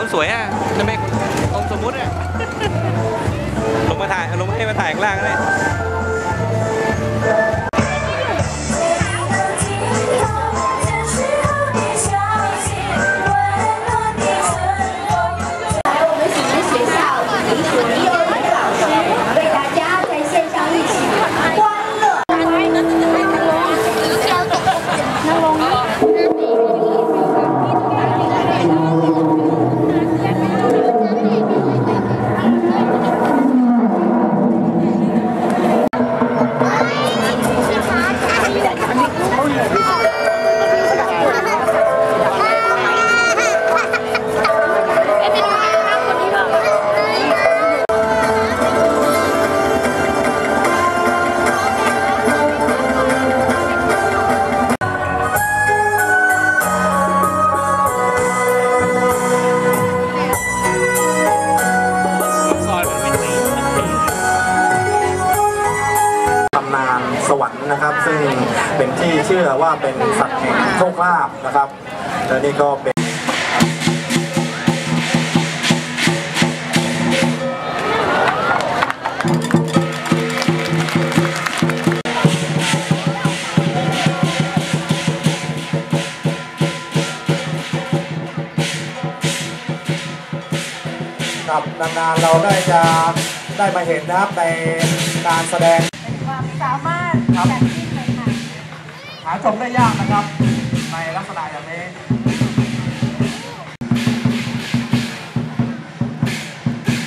คนสวยอะจะไม่คนสมมุติอะ ลงมาถ่ายลงมาให้มาถ่ายข้างล่างเลย ต นะครับ ซึ่งเป็นที่เชื่อว่าเป็นสัตว์แห่งโชคลาภนะครับและนี่ก็เป็นครับนานๆเราได้จะได้มาเห็นนะครับในการแสดง ความสามารถแบบที่ใหม่หาชมได้ยากนะครับ ในลักษณะอย่างนี้ๆ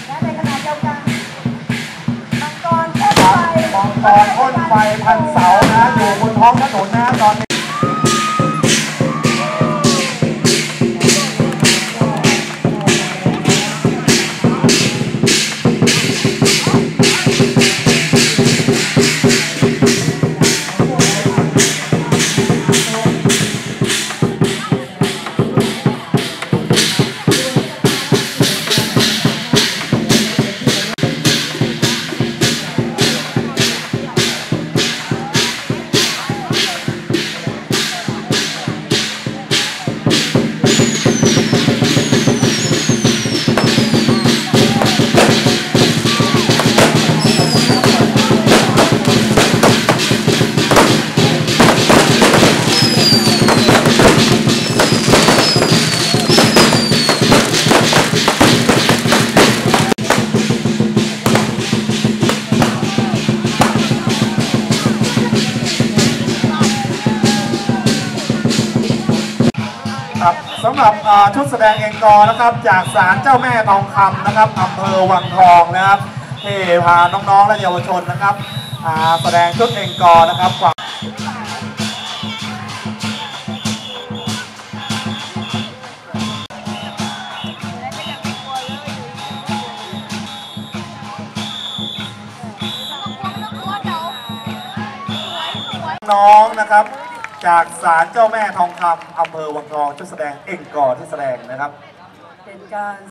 และในขณะเดียวกันมังกรพ่นไฟมองกรพ่นไฟพันเสานะอยู่บนท้องถนนนะตอนนี้ สำหรับชุดแสดงเองกอนะครับ จากศาลเจ้าแม่ทองคำนะครับอำเภอวังทองนะครับที่พาน้องๆและเยาวชนนะครับอาแสดงชุดเองกอนะครับกว่าน้องนะครับ จากศาลเจ้าแม่ทองคำอำเภอวังทองชุดแสดงเองกอที่แสดงนะครับ เป็นการ